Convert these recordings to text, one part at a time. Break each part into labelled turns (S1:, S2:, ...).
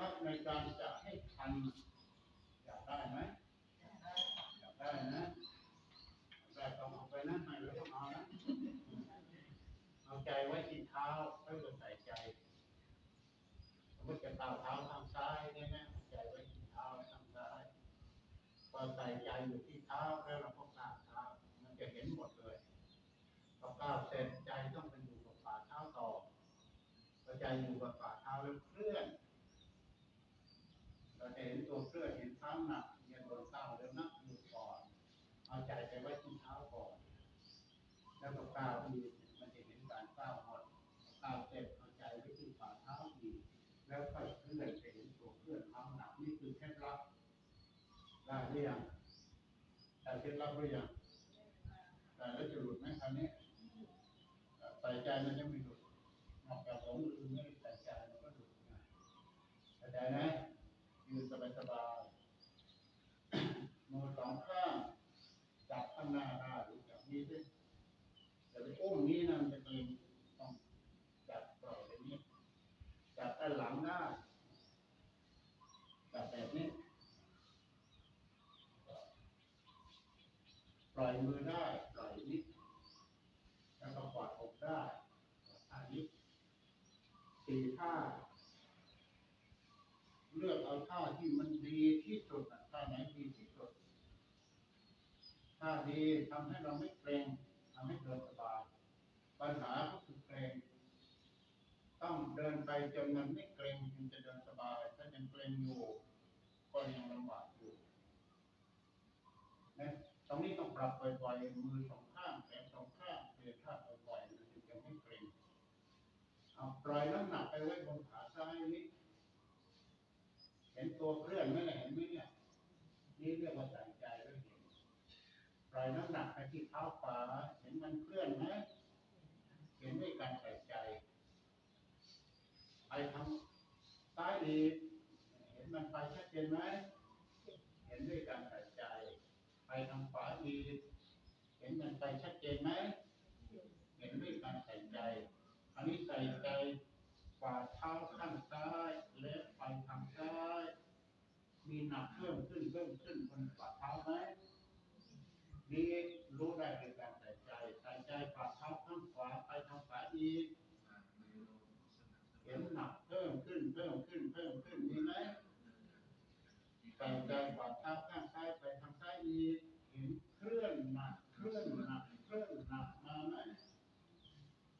S1: รับในการจะให้ทันอยากได้ไหมอยากได้นะได้ต้องเอาไปนะให้แล้วต้องเอานะเอาใจไว้ที่เท้าไม่ต้องใส่ใจสมมติจะก้าเท้าทางซ้ายเนี่ยนะใจไว้ที่เท้าทางซ้ายพอใส่ใจอยู่ที่เท้าแล้วเราก็ก้าวเท้ามันจะเห็นหมดเลยพอก้าวเสร็จใจต้องไปอยู่กับฝ่าเท้าต่อพอใจอยู่กับฝ่าเท้าแล้วเคลื่อน เห็นตัวเคลื่อนเห็นเท้าหนักเหยียดบนเท้าแล้วนักอยู่ก่อนเอาใจไปไว้ที่เท้าก่อน แล้วก็ก้าวอีกมันจะเห็นการก้าวหมดก้าวเสร็จเอาใจไว้ที่ฝ่าเท้าอีกแล้วค่อยเคลื่อนไปเห็นตัวเคลื่อนเท้าหนักนี่คือเคล็ดลับได้หรือยังได้เคล็ดลับหรือยังแต่แล้วจะหลุดไหมคราวนี้ใส่ใจมันจะไม่หลุดนอกจากหลงลืมไม่ใส่ใจมันก็หลุดนะเข้าใจไหม ยืนสบายๆ มือสองข้างจับ ข้างหน้าได้หรือจับนี้ด้วยอย่ไปอุ้มนี้นะมันจะเองต้องจับปล่อยแบบนี้จับด้านหลังได้จับแบบนี้ปล่อยมือได้ปล่อยนิดแล้วก็กอดอกได้กอดท่านี้สี่ท่าเลือกเอาท่าที่มันดีที่สุดท่าไหนดีที่ ท่าดีทำให้เราไม่เกรงทำให้เดินสบายปัญหาก็คือเกรงต้องเดินไปจนมันไม่เกรงจึงจะเดินสบาย ถ้ายังเกรงอยู่ ก็ยังลำบากอยู่นะตรงนี้ต้องปรับบ่อยๆมือสองข้างแขนสองข้างเปลี่ยนท่าบ่อยๆมันจึงจะไม่เกรงเอาปล่อยน้ำหนักไปไว้บนขาซ้ายนิดเห็นตัวเคลื่อนไหมเห็นไหมเนี่ยนี่เรียกว่าใส่ใจแล้วเห็น ปล่อยน้ำหนักไปที่เท้าขวา เห็นมันเคลื่อนไหมเห็นด้วยการใส่ใจ ไปทางซ้ายดีกเห็นมันไปชัดเจนไหมเห็นด้วยการใส่ใจ ไปทางขวาดีกเห็นมันไปชัดเจนไหมเห็นด้วยการใส่ใจ อันนี้ใส่ใจฝ่าเท้าข้างซ้ายและไปทางซ้าย มีหนักเพิ่มขึ้นเพิ่มขึ้นบนฝ่าเท้าไหม นี้รู้ได้ในการแต่ใจแต่ใจฝาเท้าข้างขวาไปทางขวาอีก เห็นหนักเพิ่มขึ้นเพิ่มขึ้นเพิ่มขึ้นมีไหมใส่ใจฝ่าเท้าข้างซ้ายไปทางซ้ายอีก เห็นเคลื่อนหนักเคลื่อนหนักเคลื่อนหนักมาไหม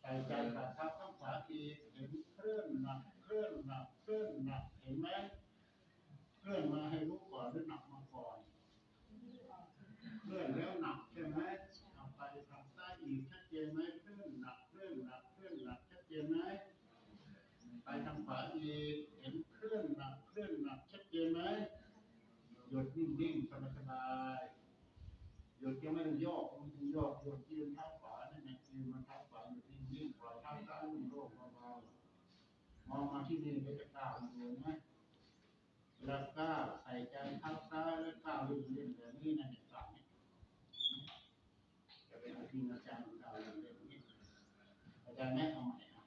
S1: ใส่ใจฝ่าเท้าข้างขวาทีเห็นเคลื่อนหนักเคลื่อนหนักเคลื่อนหนักเห็นไหมเคลื่อนมาให้รู้ก่อนหรือหนักมาก่อนเคลื่อนแล้วหนักใช่ไหมเอาไปทางซ้ายอีกชัดเจนไหมเคลื่อนหนักเคลื่อนหนักเคลื่อนหนักชัดเจนไหมไปทางขวาอีกเห็นเคลื่อนหนักเคลื่อนหนักชัดเจนไหมหยุดนิ่งๆสบาย ๆหยุดยังไม่ต้อกม่ต้องโยกหยุดยืนท้าขวานั่นเองยืนมันท้าขวาอยู่นิ่งๆปล่อยเท้าซ้ายลงโลกเบาๆมองมาที่นี่ก็จะก้าวอยู่นะแล้วก้าวใส่ใจท้าซ้ายแล้วก้าวเล่นๆแบบนี้นะเนี่ยก้าวเนี่ยจะเป็นอาจารย์อาจารย์ก้าวเล่นๆนี่อาจารย์แนะเอาใหม่อะ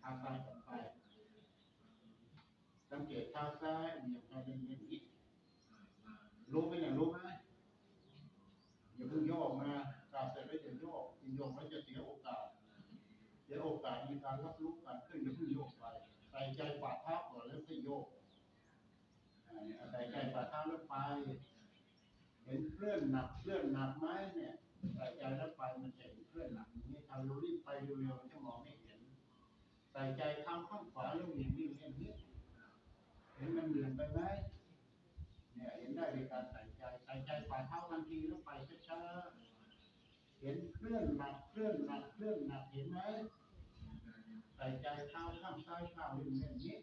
S1: เท้าซ้ายต่อไปสังเกตท้าซ้ายเหยียบไปเล่นๆนี่รู้ไหมเนี่ยรู้ไหม พิ่งโยกนะกราบเสร็จแล้วอย่าโยกโยกแล้วจะเสียโอกาสเสียโอกาสในการรับรู้การขึ้นอย่าเพิ่งโยกไปใส่ใจฝ่าเท้าก่อนแล้วค่อยโยกใส่ใจฝ่าเท้าแล้วไป เห็นเคลื่อนหนักเคลื่อนหนักไหมเนี่ยใส่ใจแล้วไปมันจะเห็นเคลื่อนหนักอย่างนี้ทำรู้รีบไปเร็วๆมันจะมองไม่เห็นใส่ใจทำข้างขวาแล้วเหวี่ยงวิ่งเล่นนี้เห็นมันเหลื่อนไปไหมเนี่ยเห็นได้ในการใส่ ใจใส่ใจฝ่าเท้าทันทีแล้วไปช้าๆเห็นเคลื่อนหนักเคลื่อนหนักเคลื่อนหนักเห็นไหมใส่ใจเท้าข้างซ้ายข้างเล่นเล่นนี้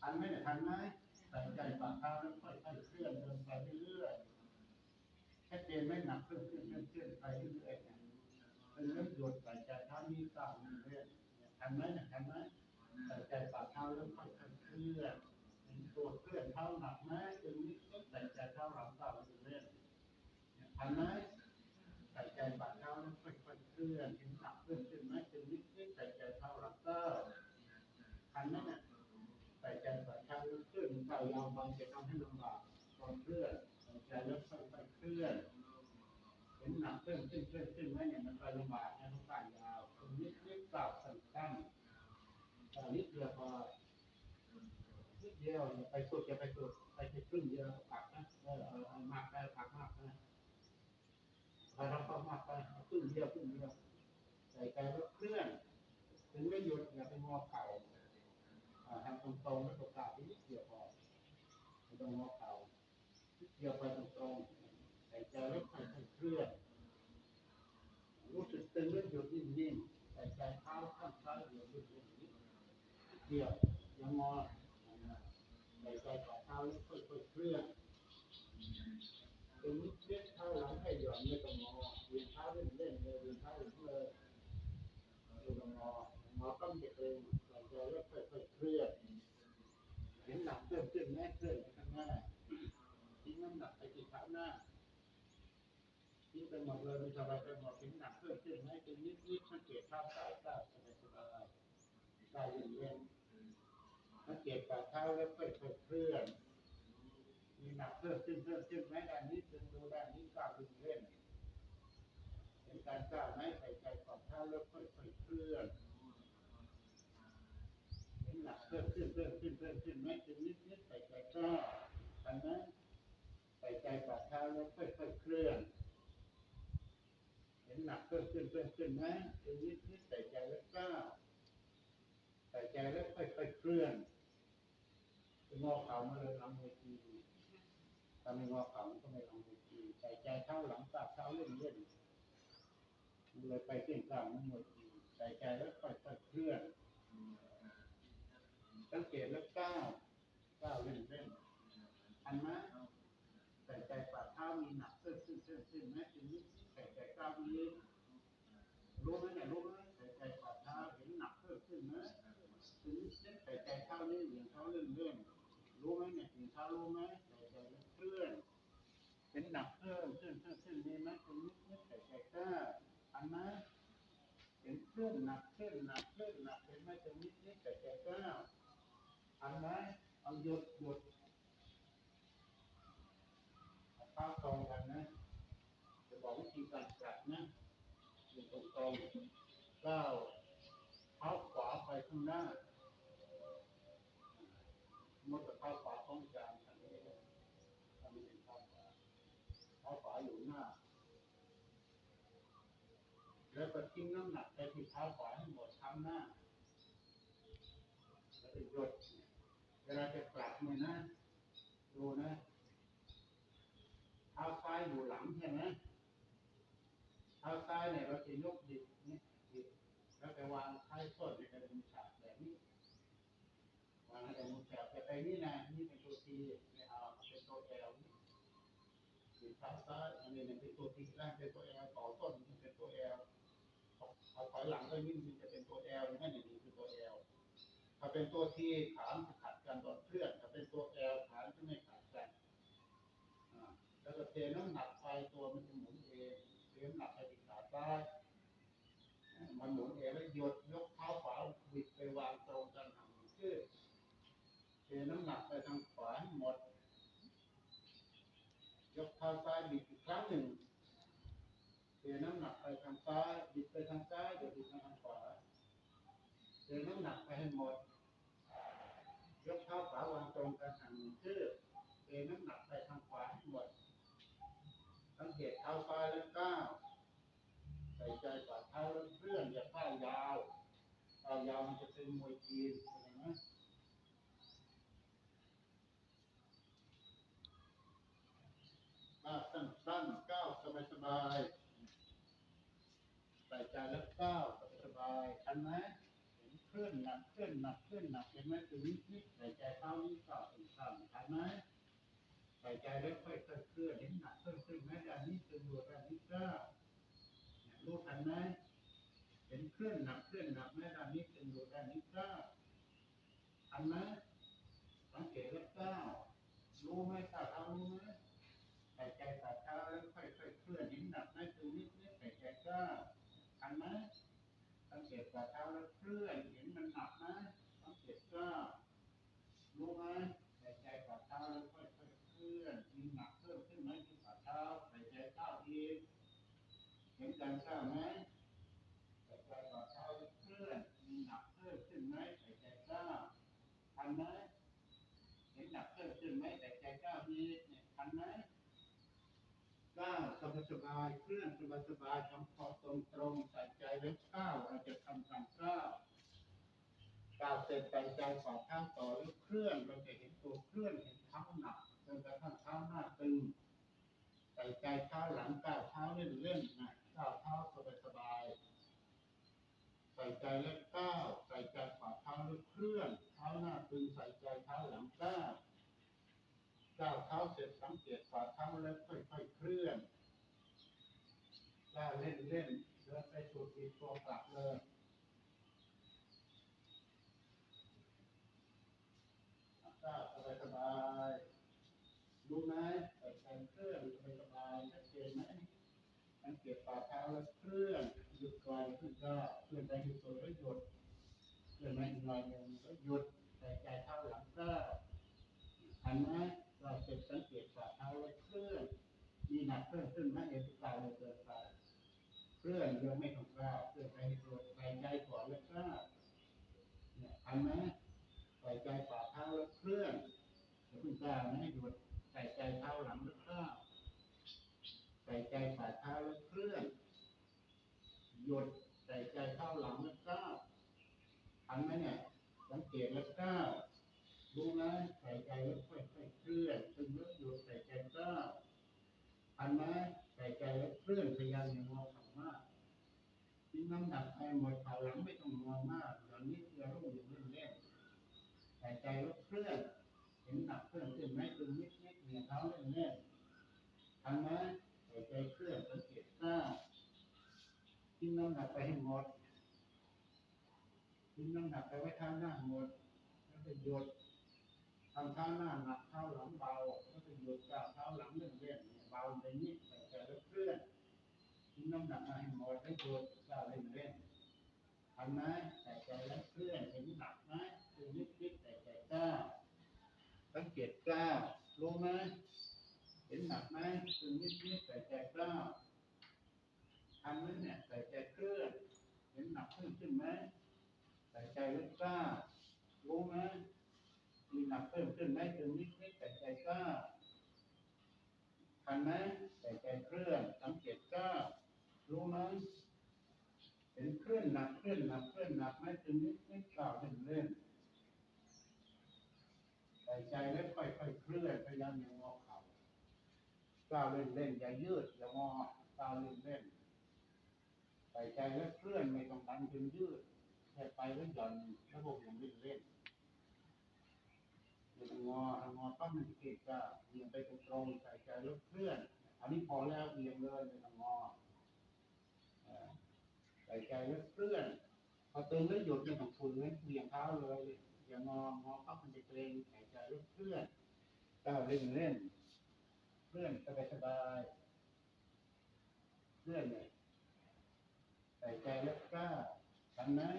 S1: ทันไหมเนี่ยทันไหมใส่ใจฝ่าเท้าแล้วค่อยๆเคลื่อนเดินไปเรื่อยๆชัดเจนไหมหนักขึ้นขึ้นขึ้นขึ้นไปเรื่อยๆเนี่ยเป็นเรื่องหยดใส่ใจเท้านี้ก้าวนี้เรื่อยเนี่ยทันไหมเนี่ยทันไหมใส่ใจฝ่าเท้าแล้วค่อยๆเคลื่อนเห็นตัวเคลื่อนเท้าหนักไหมจึงนิดนิดใส่ใจเท้าหลังเท้าเล่นเนี่ยทันไหมใส่ใจฝ่าเท้าแล้วค่อยๆเคลื่อนเห็นหนักเคลื่อนขึ้นไหมจึงนิดนิดใส่ใจเท้าหลังเท้าทันไหมเนี่ยฝ่ายาวมันจะทำให้ลำบากตอนเคลื่อนหายใจแล้วค่อยๆเคลื่อนเห็นหนักเคลื่อนขึ้นเคลื่อนขึ้นไหมเนี่ยมันไปลำบากนะทุกฝ่ายยาวตรงนี้นิดกลับสั้นๆแต่นิดเดียวพอนิดเดียวอย่าไปสุดอย่าไปสุดไปแค่ครึ่งเดียวไป เออเออมากไปปักมากนะไปเราก็มากไปครึ่งเดียวครึ่งเดียวใส่ใจแล้วเคลื่อน ถึงไม่หยุดอย่าไปงอเข่าอ่าทำตรงๆแล้วตัวกาไปนิดเดียวพอไม่ต้องงอเข่านิดเดียวไปตรงๆใส่ใจแล้วค่อยๆเคลื่อนรู้สึกตึงแล้วหยุดนิ่งๆใส่ใจเท้าข้างซ้ายเดียวหยุดนิ่งๆนิดเดียวอย่างงอใส่ใจฝ่าเท้าแล้วค่อยๆเคลื่อน ตึงเล็กเท้าหลังให้หย่อนไม่ต้องงอเวียนเท้าเล่นๆเลยเวียนเท้าหลุดเลยดูงองอต้องเด็กเองหลังจแล้วค่อยๆเคลื่อนเห็นหนักเพิ่มขึ้นแม่เคลื่อนข้างหน้าทิ้งน้ำหนักไปที่เท้าหน้าทิ้งไปหมดเลยมันสบายไปหมดทิ้งหนักเพิ่มขึ้นไหมเป็นนิดนิดๆสังเกตเท้าซ้ายก้าวสบายสบายก้เย็นๆสังเกตฝ่าเท้าแล้วค่อยๆเคลื่อน หนักเพิ่มขึ้นเพิ่มขึ้นไหมด้านนี้ดึงดูด้านนี้ก้าวดึงเล่นเห็นการก้าวไหมใส่ใจฝ่าเท้าแล้วค่อยๆเคลื่อนเห็นหนักเพิ่มขึ้นเพิ่มขึ้นเพิ่มขึ้นไหมจึงนิดนิดใส่ใจก้าวทันไหมใส่ใจฝ่าเท้าแล้วค่อยๆเคลื่อนเห็นหนักเพิ่มขึ้นเพิ่มขึ้นไหมจึงนิดนิดใส่ใจแล้วก้าวใส่ใจแล้วค่อยๆเคลื่อนงอเข่ามาเลยลำเวที ถ้าไม่งอเข่ามันก็ไม่ลำเวทีใส่ใจเท้าหลังกาเท้าเล่นเล่นๆมันเลยไปเส้นกลางมันหมดทีใส่ใจแล้วค่อยๆเคลื่อนสังเกตแล้วก้าวก้าวเล่นเล่นอันนะใส่ใจฝ่าเท้ามีหนักเพิ่มขึ้นเพิ่มขึ้นไหมทีนี้ใส่ใจก้าวนี้รู้ไหมเนี่ยรู้ไหมใส่ใจฝ่าเท้าเห็นหนักเพิ่มขึ้นไหมทีนี้ใส่ใจเท้านี่เหวี่ยงเท้าเลื่อนเลื่อนรู้ไหมเนี่ยเหวี่ยงเท้ารู้ไหมใส่ใจแล้วเคลื่อน เห็นหนักเพิ่มขึ้นเพิ่มขึ้นมีไหมทีนี้ใส่ใจก้วอันนะเห็นเคลื่อนหนักเคลื่อนหนักเคลื่อนหนักเห็นไหมตรงนี้นี่ใส่ใจก้วอันไหมเอาหยดหยดเอาเท้าตรงกันนะ จะบอกวิธีการกลับนะอยู่ตรงตรงก้าวเท้าขวาไปข้างหน้าเมื่อเท้าขวาต้องนี้ทำเป็นเท้าขวาเท้าขวาอยู่หน้า แล้วก็ทิ้งน้ำหนักไปที่เท้าขวาให้หมดทั้งหน้า แล้วก็หยุดเวลาจะกลับเนี่ยนะ ดูนะเท้าซ้ายอยู่หลังใช่ไหมเท้าซ้ายเนี่ยเราจะยกดิบเนี่ยดิบแล้วไปวางท้ายส้นในกระดุมฉากแบบนี้วางในกระดุมฉากแต่ไปนี่นะนี่เป็นตัวทีไม่เอาเป็นตัวแอลนี่ดิบเท้าซ้ายอันนี้เนี่ยเป็นตัวทีล่างเป็นตัวแอลต่อต้นมันเป็นตัวแอล เอาถอยหลังก็ยิ่งมันจะเป็นตัว L อย่างนั้นอย่างนี้คือตัว L ถ้าเป็นตัว T ฐานจะขัดกันตอนเคลื่อนถ้าเป็นตัว L ฐานจะไม่ขัดกันแล้วก็เทน้ำหนักไปตัวมันจะหมุนเองเทน้ำหนักไปที่ขาซ้ายมันหมุนเองแล้วหยดยกเท้าขวาบิดไปวางตรงกันหางขึ้นเทน้ำหนักไปทางขวาหมด ยกเท้าซ้ายบิดอีกครั้งหนึ่ง เทน้ำหนักไปทางซ้ายบิดไปทางซ้ายเดี๋ยวบิดไปทางขวาเทน้ำหนักไปให้หมดยกเท้าขวาวางตรงกันหันชื่อเทน้ำหนักไปทางขวาให้หมดสังเกตเท้าซ้ายแล้วก้าวใส่ใจฝ่าเท้าแล้วเคลื่อนอย่าก้าวยาวก้าวยาวมันจะเป็นมวยจีนเห็นไหมก้าวสั้นๆก้าวสบายๆ ส่ใจแล้วก้าวสบายทันไหมเห็นเคลื่อนหนักเคลื่อนหนักเคลื่อนหนักเห็นไหมถึงนิดนิดใส่ใจเท้านี้ก้าวถึงสั้นทันไหมใส่ใจแล้วค่อยๆเคลื่อนเห็นหนักเคลื่อนขึ้นไหมด้านนี้ตึงอยู่ด้านนี้ก้าวเนี่ยรู้ทันไหมเห็นเคลื่อนหนักเคลื่อนหนักไหมด้านนี้ตึงอยู่ด้านนี้ก้าวทันไหมสังเกตแล้วก้าวรู้ไหมก้าวเท้ารู้ไหมใส่ใจฝ่าเท้าแล้วค่อยๆเคลื่อนเห็นหนักไหมตึงนิดนิดใส่ใจก้าว ทันไหมสังเกตฝ่าเท้าแล้วเคลื่อนเห็นมันหนักไหมสังเกตก้าวรู้ไหมใส่ใจฝ่าแล้วค่อยๆเคลื่อนมีหนักเพิ่มขึ้นไหมที่ฝ่าเท้าใส่ใจเข้าอีกเห็นการก้าวไหมใส่ใจฝ่าเท้าแล้วเคลื่อนมีหนักเพิ่มขึ้นไหมใส่ใจก้าวทันไหมเห็นหนักเพิ่มขึ้นไหมใส่ใจก้าวอีกเนี่ยทันไหม สบายๆเคลื่อนสบายๆทำคอตรงๆใส่ใจแล้วก้าวเราจะทำการก้าวก้าวเสร็จใส่ใจฝ่าเท้าต่อแล้วเคลื่อนเราจะเห็นตัวเคลื่อนเห็นเท้าหนักจนกระทั่งเท้าหน้าตึงใส่ใจเท้าหลังก้าวเท้าเล่นเล่นๆนะก้าวเท้าสบายสบายๆใส่ใจแล้วก้าวใส่ใจฝ่าเท้าแล้วเคลื่อนเท้าหน้าตึงใส่ใจเท้าหลังก้าว ก้าวเท้าเสร็จสังเกตฝ่าเท้าแล้วค่อยๆเคลื่อน ก้าเล่นเล่นเดินไปสู่อีกตัวกลับเลยก็สบายสบายรู้ไหมใส่ใจเคลื่อนสบายสบายชัดเจนไหมสังเกตฝ่ากเท้าแล้วเคลื่อนหยุดก่อนขึ้นก็เคลื่อนไปหยุดตัวแล้วหยุดเคลื่อนมาอีกหน่อยหนึ่งแล้วหยุดใส่ใจเท้าหลังก็ทันไหมเราเสร็จสังเกตฝ่าเท้าแล้วเคลื่อนมีหนักเพิ่มขึ้นไหมเอ็นตายเลยเกินไป เคลื่อนยังไม่ต้องกล้าเคลื่อนไปหยุดใส่ใจก่อนแล้วก็เนี่ยทันไหมใส่ใจฝ่าเท้าแล้วเคลื่อนอย่าเพิ่งกล้าวนะให้หยุดใส่ใจเท้าหลังแล้วก้าใส่ใจฝ่าเท้าแล้วเคลื่อนหยุดใส่ใจเท้าหลังแล้วก้าวทันไหมเนี่ยสังเกตแล้วก้าวรู้ไหมใส่ใจแล้วค่อยๆเคลื่อนตึงแล้วหยุดใส่ใจก้าวทันไหมใส่ใจแล้วเคลื่อนพยายามอย่างงอ น้ำหนักไปหมดเขาหลังไม่ต้องงองมากอย่านี้คือรุ่งอย่างเล่นๆหายใจลดเคลื่อนเห็นหนักเคลื่อนขึ้นไหมตึงนิดนิดเหนี่ยเท้าเล่นเล่นๆทันไหมหายใจเคลื่อนสังเกตหน้าทิ้งน้ำหนักไปให้หมดทิ้งน้ำหนักไปไว้ข้างหน้าหมดแล้วก็หยุดทำเท้าหน้าหนักเท้าหลังเบาแล้วก็หยุดก้าวเท้าหลังเล่นเล่นๆเนี่ยเบาไปนิดหายใจลดเคลื่อน ทิ้งน้ำหนักมาให้หมดแล้วหยุดก้าวเล่นเล่นๆทันไหมหายใจแล้วเคลื่อนเห็นหนักไหมคือนิดนิดแต่ใจกล้าสังเกตกล้ารู้ไหมเห็นหนักไหมคือนิดนิดแต่ใจกล้าทำนั้นเนี่ยใส่ใจเคลื่อนเห็นหนักขึ้นขึ้นไหมใส่ใจลึกกล้ารู้ไหมมีหนักเพิ่มขึ้นไหมคือนิดนิดแต่ใจกล้าทันไหมใส่ใจเคลื่อนสังเกตกล้า รู้ไหมเห็นเคลื่อนหนักเคลื่อนหนักเคลื่อนหนักไม่ถึงนิดนิดกล่าวเล่นเล่นใส่ใจแล้วค่อยๆเคลื่อนพยายามอย่างงอเข่าก้าวเล่นเล่นอย่ายืดอย่างอก้าวเล่นเล่นใส่ใจแล้วเคลื่อนไม่ต้องดันจนยืดแค่ไปแล้วหย่อนแล้วพวกอย่างเล่นเล่นอย่างงอเอางอปั๊บมันเกะกะเอียงไปตรงใส่ใจแล้วเคลื่อน อันนี้พอแล้วเอียงเลยไม่ต้องงอ ใส่ใจแล้วเคลื่อน พอตึงแล้วหยุดไม่ต้องฝืนเหวี่ยงเท้าเลย อย่างงองอปั๊บมันจะเกรงใส่ใจแล้วเคลื่อนก้าวเล่นเล่นเคลื่อนสบายสบายเคลื่อนเลยใส่ใจแล้วก้าวทำนะ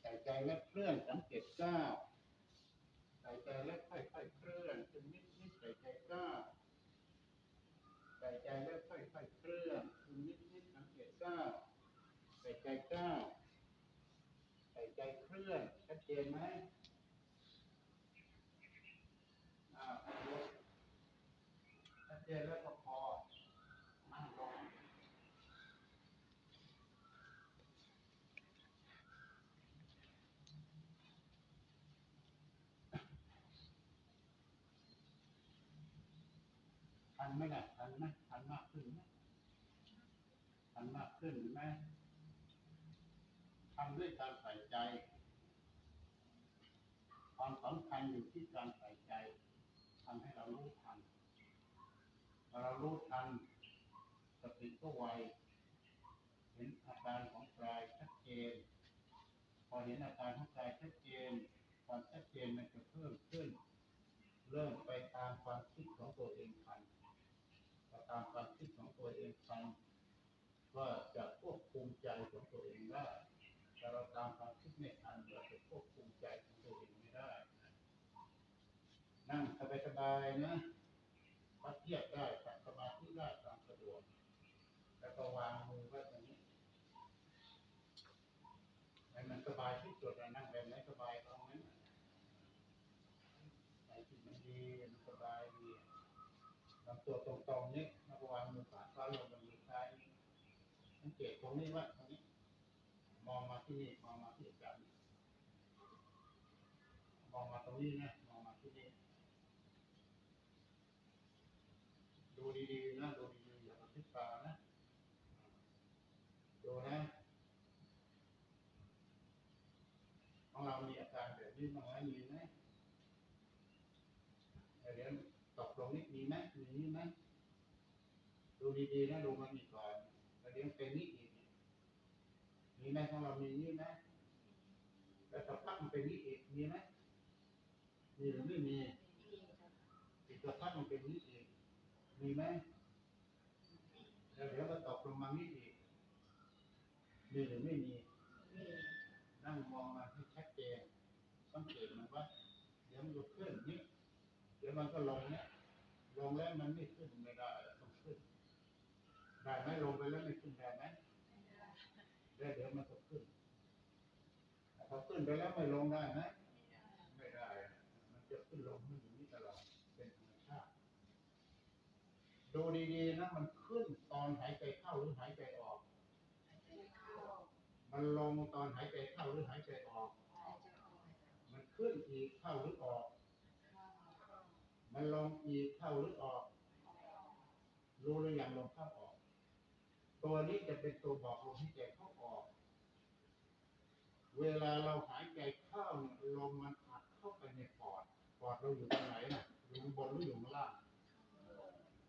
S1: ใส่ใจแล้วเคลื่อนสังเกตก้าวใส่ใจแล้วค่อยๆเคลื่อนคือนิดนิดใส่ใจก้าวใส่ใจแล้วค่อยๆเคลื่อนคือนิดนิดสังเกตก้าว ใส่ใจกล้าวใส่ใจเคลื่อนชัดเจนไหมอ่ายกชัดเจนแล้วก็พอนั่งลงทันไหมล่ะทันไหมทันมากขึ้นไหมทันมากขึ้นไหม ทำด้วยการใส่ใจ ความสำคัญอยู่ที่การใส่ใจทำให้เรารู้ทันพอเรารู้ทันสติก็ไวเห็นอาการของกายชัดเจน พอเห็นอาการของกายชัดเจน ความชัดเจนมันจะเพิ่มขึ้น เริ่มไปตามความคิดของตัวเองทันพอตามความคิดของตัวเองทันก็จะควบคุมใจของตัวเองได้ ถ้าเราตามความคิดไม่ทันเราจะควบคุมใจของตัวเองไม่ได้นั่งสบายๆนะพัดเทียบได้ทำสมาธิได้ตามสะดวกแล้วก็วางมือไว้ตรงนี้ให้มันสบายที่สุดนะนั่งแบบไหนสบายเอางั้นน่ะไหนที่มันดีมันสบายดีลำตัวตรงๆนี้แล้วก็วางมือขวาซ้าลงบนมือซ้ายสังเกตตรงนี้ว่า องมาที่นี่มองมาที่อาจารย์มองมาตรงนี้นะมองมาที่นี่ ดูดีๆนะดูดีๆอย่ากระพริบตานะดูนะของเรามีอาการแบบนี้บ้างไหมมีไหมเดี๋ยวตกลงนี่มีไหมมีนี่ไหมดูดีๆนะดูมันอีกก่อนแล้วเดี๋ยวเป็นนี่อีก มีไหมของเรามีนี่ไหมแล้วสักพักมันเป็นนี่อีกมีไหมมีหรือไม่มีอีกสักพักมันเป็นนี่อีกมีไหมแล้วเดี๋ยวก็ตกลงมานี่อีกมีหรือไม่มีนั่งมองมาให้ชัดเจนสังเกตมันว่า เดี๋ยวมันจะขึ้นนี่เดี๋ยวมันก็ลงเนี่ยลงแล้วมันไม่ขึ้นไม่ได้ต้องขึ้น ได้ไหมลงไปแล้วไม่ขึ้นได้ไหม ได้เดี๋ยวมันก็ขึ้นแต่พอขึ้นไปแล้วไม่ลงได้ไหมไม่ได้ มันจะขึ้นลงมันอยู่นี่ตลอดเป็นธรรมชาติดูดีๆนะมันขึ้นตอนหายใจเข้าหรือหายใจออก มันลงตอนหายใจเข้าหรือหายใจออก มันขึ้นอีกเข้าหรือออก มันลงอีกเข้าหรือออก รู้หรือยังลงเข้าออก ตัวนี้จะเป็นตัวบอกลมหายใจเข้าออก เวลาเราหายใจเข้าเนี่ยลมมันอัดเข้าไปในปอด ปอดเราอยู่ตรงไหนน่ะอยู่ข้างบนหรืออยู่ข้างล่าง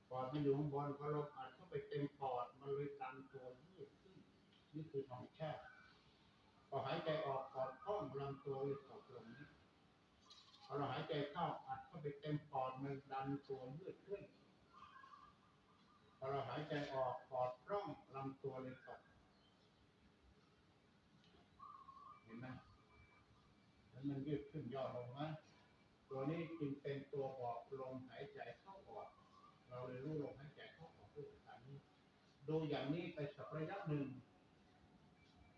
S1: ปอดมันอยู่ข้างบนพอลมอัดเข้าไปเต็มปอดมันเลยดันตัวยืดขึ้นนี่คือธรรมชาติพอหายใจออกปอดพร่องลำตัวเลยตกลงนี้พอเราหายใจเข้าอัดเข้าไปเต็มปอดมันดันตัวยืดขึ้นพอเราหายใจออกปอดร่องลำตัวเลยตก เห็นไหมแล้ว มันยืดขึ้นย่อลงนะตัวนี้จึงเป็นตัวบอกลมหายใจเข้าออก เราเลยรู้ลมหายใจเข้าออกด้วยการนี้ ดูอย่างนี้ไปสักระยะหนึ่ง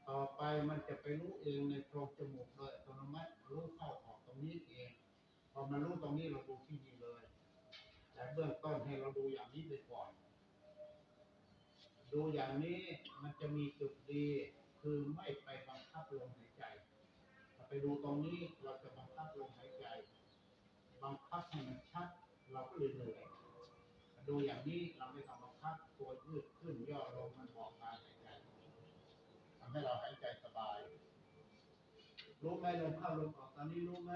S1: ต่อไปมันจะไปรู้เองในโพรงจมูกโดยอัตโนมัติรู้เข้าออกตรงนี้เอง พอมันรู้ตรงนี้เราดูที่นี่เลย แต่เบื้องต้นให้เราดูอย่างนี้ไปก่อน ดูอย่างนี้มันจะมีจุดดีคือไม่ไปบังคับลมหาย ไปดูตรงนี้เราจะบังคับลมหายใจ บังคับให้มันชัด เราก็เลยเหนื่อยดูอย่างนี้เราไม่ต้องบังคับตัวยืดขึ้นย่อลงมันบอกการหายใจทำให้เราหายใจสบาย รู้ไหมลมเข้าลมออกตอนนี้รู้ไหม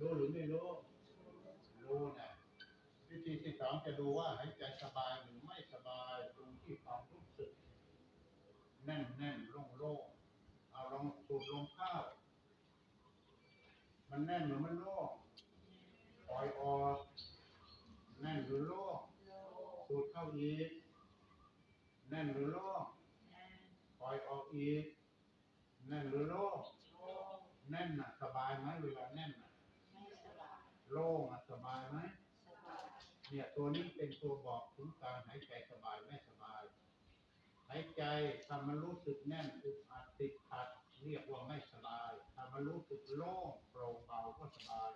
S1: รู้หรือไม่รู้ รู้นะวิธีที่สองจะดูว่าหายใจสบายหรือไม่สบายดูที่ความรู้สึกแน่นแน่นโล่งโล่ง องสูดลมเข้า มันแน่นหรือมันโล่งปล่อยออกแน่นหรือโล่งสูดเข้าอีก แน่นหรือโล่งปล่อยออกอีก แน่นหรือโล่งแน่นน่ะสบายไหมเวลาแน่นน่ะโล่งอะสบายไหมเนี่ยตัวนี้เป็นตัวบอกถึงการหายใจสบายไม่สบาย หายใจถ้ามันรู้สึกแน่นอึดอัดติดขัด เรียกว่าไม่สบายถ้ามันรู้สึกโล่งโปร่งเบาก็สบาย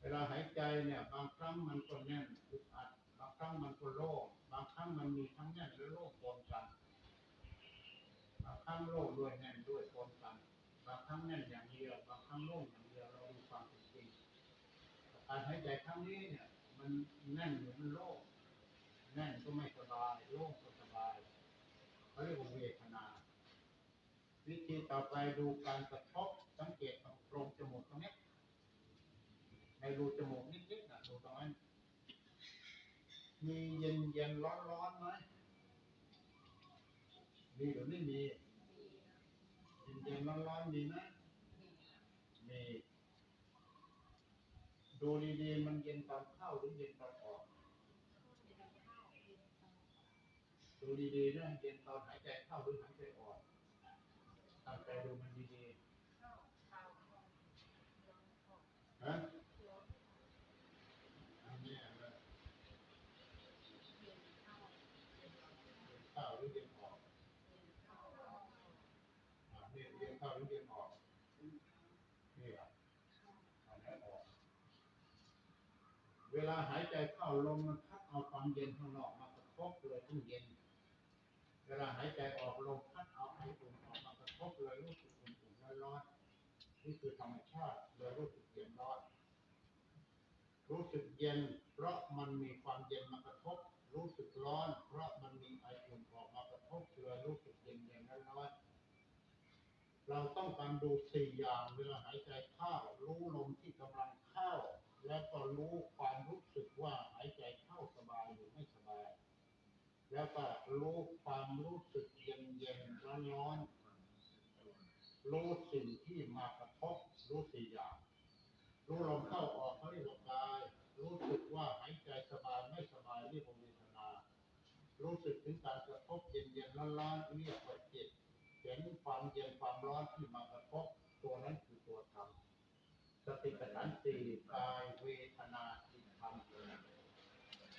S1: เวลาหายใจเนี่ยบางครั้งมันก็แน่นอึดอัดบางครั้งมันก็โล่งบางครั้งมันมีทั้งแน่นและโล่งปนกันบางครั้งโล่งด้วยแน่นด้วยปนกันบางครั้งแน่นอย่างเดียว บางครั้งโล่งอย่างเดียวเราดูความเป็นจริงการหายใจครั้งนี้เนี่ย มันแน่นหรือมันโล่งแน่นก็ไม่สบายโล่งก็สบายเขาเรียกว่าเวท วิธีต่อไปดูการกระทบสังเกตตรงโพรงจมูกตรงนี้ในรูจมูกนิดๆนะดูตรงนั้นมีเย็นเย็นร้อนร้อนๆไหมมีหรือไม่มีเย็นเย็นร้อนร้อนๆมีไหมมีดูดีๆมันเย็นตอนเข้าหรือเย็นตอนออกดูดีๆนะเย็นตอนหายใจเข้าหรือหายใจออก ตั้งใจดูมันดีๆฮะนฮะไข้ารือเรียนออกเรียเรียนเข้ารือเรียนออกนี่ครับอันนี้ออก เวลาหายใจเข้าลมมันพัดเอาความเย็นข้างนอกมากระทบเลยทั้งเย็น เวลาหายใจออกลม นี่คือธรรมชาติเลยรู้สึกเย็นร้อนรู้สึกเย็น เพราะมันมีความเย็นมากระทบ รู้สึกร้อน เพราะมันมีไออุ่นออกมากระทบเลยรู้สึกเย็นเย็นร้อนเราต้องการดูสี่อย่างเวลาหายใจเข้ารู้ลมที่กำลังเข้า แล้วก็รู้ความรู้สึกว่าหายใจเข้าสบายหรือไม่สบาย แล้วก็รู้ความรู้สึกเย็นเย็นร้อนร้อน รู้สิ่งที่มากระทบรู้สี่อย่าง รู้ลมเข้าออกเขาเรียกว่ากาย รู้สึกว่าหายใจสบายไม่สบายเรียกว่าเวทนา รู้สึกถึงการกระทบเย็นเย็นร้อนร้อนๆเรียกว่าจิตเห็นความเย็นความร้อนที่มากระทบตัวนั้นคือตัวธรรมสติปัฏฐานสี่กายเวทนาจิตธรรม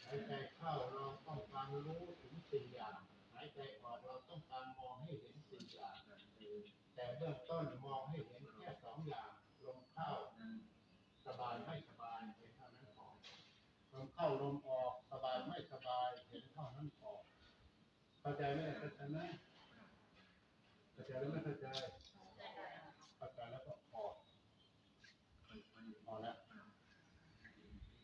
S1: หายใจเข้าเราต้องการรู้ถึงสี่อย่างหายใจออกเราต้องการมองให้เห็นสี่อย่าง แต่เบื้องต้นมองให้เห็นแค่สองอย่างลมเข้าสบายไม่สบายเห็นเท่านั้นพอลมเข้าลมออกสบายไม่สบายเห็นเท่านั้นพอเข้าใจไหมเข้าใจไหมเข้าใจหรือไม่เข้าใจ